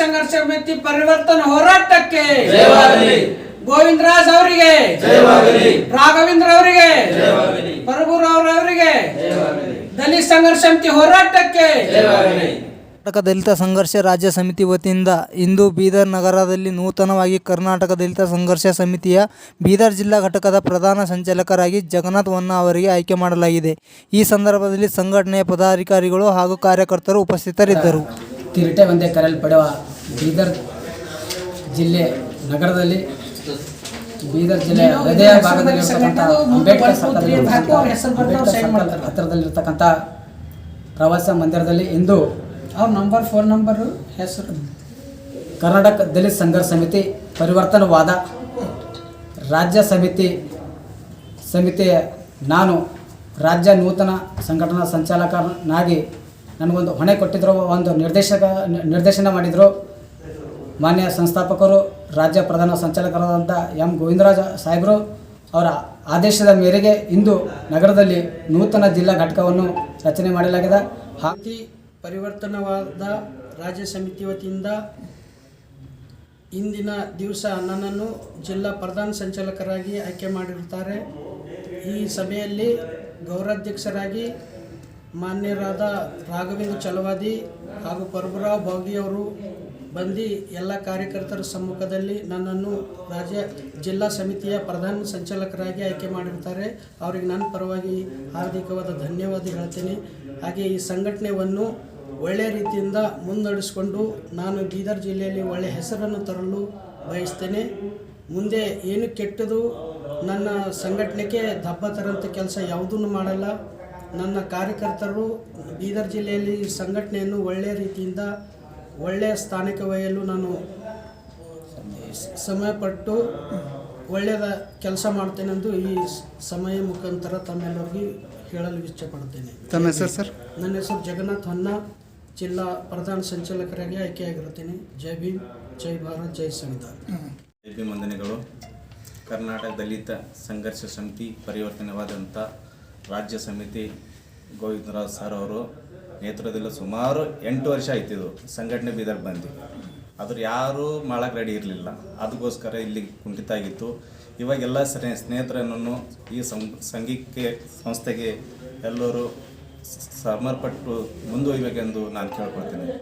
ಸಂಘರ್ಷ ಸಮಿತಿ ಪರಿವರ್ತನ ಹೋರಾಟಕ್ಕೆ ಗೋವಿಂದ ಗೋವಿಂದರಾಜ್ ಅವರಿಗೆ ರಾಘವೇಂದ್ರ ಅವರಿಗೆ ಜಯವಾಗಲಿ ದಲಿತ ಸಂಘರ್ಷ ಸಮಿತಿ ಹೋರಾಟಕ್ಕೆ ಕರ್ನಾಟಕ ದಲಿತ ಸಂಘರ್ಷ ರಾಜ್ಯ ಸಮಿತಿ ವತಿಯಿಂದ ಇಂದು ಬೀದರ್ ನಗರದಲ್ಲಿ ನೂತನವಾಗಿ ಕರ್ನಾಟಕ ದಲಿತ ಸಂಘರ್ಷ ಸಮಿತಿಯ ಬೀದರ್ ಜಿಲ್ಲಾ ಘಟಕದ ಪ್ರಧಾನ ಸಂಚಾಲಕರಾಗಿ ಜಗನ್ನಾಥ್ ವನ್ನ ಅವರಿಗೆ ಆಯ್ಕೆ ಮಾಡಲಾಗಿದೆ. ಈ ಸಂದರ್ಭದಲ್ಲಿ ಸಂಘಟನೆಯ ಪದಾಧಿಕಾರಿಗಳು ಹಾಗೂ ಕಾರ್ಯಕರ್ತರು ಉಪಸ್ಥಿತರಿದ್ದರು. ಕಿರೀಟೆ ಒಂದೇ ಕರೆಯಲ್ಪಡುವ ಬೀದರ್ ಜಿಲ್ಲೆ ನಗರದಲ್ಲಿ ಬೀದರ್ ಜಿಲ್ಲೆ ಹೃದಯ ಭಾಗದಲ್ಲಿರ್ತಕ್ಕಂಥ ಅಂಬೇಡ್ಕರ್ ಅಂಬೇಡ್ಕರ್ ಹತ್ತಿರದಲ್ಲಿರ್ತಕ್ಕಂಥ ಪ್ರವಾಸ ಮಂದಿರದಲ್ಲಿ ಇಂದು ಅವ್ರ ನಂಬರ್ ಫೋನ್ ನಂಬರು ಹೆಸರು? ಕರ್ನಾಟಕ ದಲಿತ ಸಂಘರ್ಷ ಸಮಿತಿ ಪರಿವರ್ತನವಾದ ರಾಜ್ಯ ಸಮಿತಿ ಸಮಿತಿಯ ನಾನು ರಾಜ್ಯ ನೂತನ ಸಂಘಟನಾ ಸಂಚಾಲಕನಾಗಿ ನನಗೊಂದು ಹೊಣೆ ಕೊಟ್ಟಿದ್ದರು ಒಂದು ನಿರ್ದೇಶಕ, ನಿರ್ದೇಶನ ಮಾಡಿದರು. ಮಾನ್ಯ ಸಂಸ್ಥಾಪಕರು, ರಾಜ್ಯ ಪ್ರಧಾನ ಸಂಚಾಲಕರಾದಂಥ ಎಂ. ಗೋವಿಂದರಾಜ ಸಾಹೇಬರು ಅವರ ಆದೇಶದ ಮೇರೆಗೆ ಇಂದು ನಗರದಲ್ಲಿ ನೂತನ ಜಿಲ್ಲಾ ಘಟಕವನ್ನು ರಚನೆ ಮಾಡಲಾಗಿದೆ. ಹಾಕಿ ಪರಿವರ್ತನವಾದ ರಾಜ್ಯ ಸಮಿತಿ ವತಿಯಿಂದ ಇಂದಿನ ದಿವಸ ನನ್ನನ್ನು ಜಿಲ್ಲಾ ಪ್ರಧಾನ ಸಂಚಾಲಕರಾಗಿ ಆಯ್ಕೆ ಮಾಡಿರುತ್ತಾರೆ. ಈ ಸಭೆಯಲ್ಲಿ ಗೌರವಾಧ್ಯಕ್ಷರಾಗಿ ಮಾನ್ಯರಾದ ರಾಘವೇಂದ್ರ ಚಲವಾದಿ ಹಾಗೂ ಪರಭುರಾವ್ ಭಾಗಿಯವರು ಬಂದು ಎಲ್ಲ ಕಾರ್ಯಕರ್ತರ ಸಮ್ಮುಖದಲ್ಲಿ ನನ್ನನ್ನು ರಾಜ್ಯ ಜಿಲ್ಲಾ ಸಮಿತಿಯ ಪ್ರಧಾನ ಸಂಚಾಲಕರಾಗಿ ಆಯ್ಕೆ ಮಾಡಿರ್ತಾರೆ. ಅವರಿಗೆ ನನ್ನ ಪರವಾಗಿ ಹಾರ್ದಿಕವಾದ ಧನ್ಯವಾದ ಹೇಳ್ತೀನಿ. ಹಾಗೆ ಈ ಸಂಘಟನೆಯನ್ನು ಒಳ್ಳೆಯ ರೀತಿಯಿಂದ ಮುನ್ನಡೆಸಿಕೊಂಡು ನಾನು ಬೀದರ್ ಜಿಲ್ಲೆಯಲ್ಲಿ ಒಳ್ಳೆಯ ಹೆಸರನ್ನು ತರಲು ಬಯಸ್ತೇನೆ. ಮುಂದೆ ಏನು ಕೆಟ್ಟದು ನನ್ನ ಸಂಘಟನೆಗೆ ದಬ್ಬ ತರಂಥ ಕೆಲಸ ಯಾವುದನ್ನು ಮಾಡಲ್ಲ. ನನ್ನ ಕಾರ್ಯಕರ್ತರು ಬೀದರ್ ಜಿಲ್ಲೆಯಲ್ಲಿ ಈ ಸಂಘಟನೆಯನ್ನು ಒಳ್ಳೆಯ ರೀತಿಯಿಂದ ಒಳ್ಳೆಯ ಸ್ಥಾನಕ್ಕೆ ಒಯ್ಯಲು ನಾನು ಸಮಯಪಟ್ಟು ಒಳ್ಳೆಯದ ಕೆಲಸ ಮಾಡ್ತೇನೆಂದು ಈ ಸಮಯ ಮುಖಾಂತರ ತಮ್ಮೆಲ್ಲರಿಗೂ ಹೇಳಲು ಇಷ್ಟಪಡ್ತೇನೆ ತಮ್ಮ ಹೆಸರು ಸರ್? ನನ್ನ ಹೆಸರು ಜಗನ್ನಾಥ್ ಹೊನ್ನ ಜಿಲ್ಲಾ ಪ್ರಧಾನ ಸಂಚಾಲಕರಾಗಿ ಆಯ್ಕೆಯಾಗಿರುತ್ತೇನೆ. ಜೈ ಭೀಮ್ ಜೈ ಭಾರತ್ ಜೈ ಸಂವಿಧಾನ. ವಂದನೆಗಳು. ಕರ್ನಾಟಕ ದಲಿತ ಸಂಘರ್ಷ ಸಮಿತಿ ಪರಿವರ್ತನೆವಾದಂಥ ರಾಜ್ಯ ಸಮಿತಿ ಗೋವಿಂದರಾವ್ ಸರ್ ಅವರು ನೇತೃತ್ವದಲ್ಲಿ ಸುಮಾರು ಎಂಟು ವರ್ಷ ಆಯ್ತು ಇದು ಸಂಘಟನೆ ಬೀದರ್ ಬಂದು. ಅದ್ರ ಯಾರೂ ಮಾಡಕ್ಕೆ ರೆಡಿ ಇರಲಿಲ್ಲ. ಅದಕ್ಕೋಸ್ಕರ ಇಲ್ಲಿ ಕುಂಠಿತ ಆಗಿತ್ತು. ಇವಾಗೆಲ್ಲ ಸ್ನೇಹ ಸ್ನೇಹಿತರನ್ನು ಈ ಸಂಘಕ್ಕೆ, ಸಂಸ್ಥೆಗೆ ಎಲ್ಲರೂ ಸಮರ್ಪಟ್ಟು ಮುಂದುವರಿಬೇಕೆಂದು ನಾನು ಕೇಳ್ಕೊಳ್ತೀನಿ.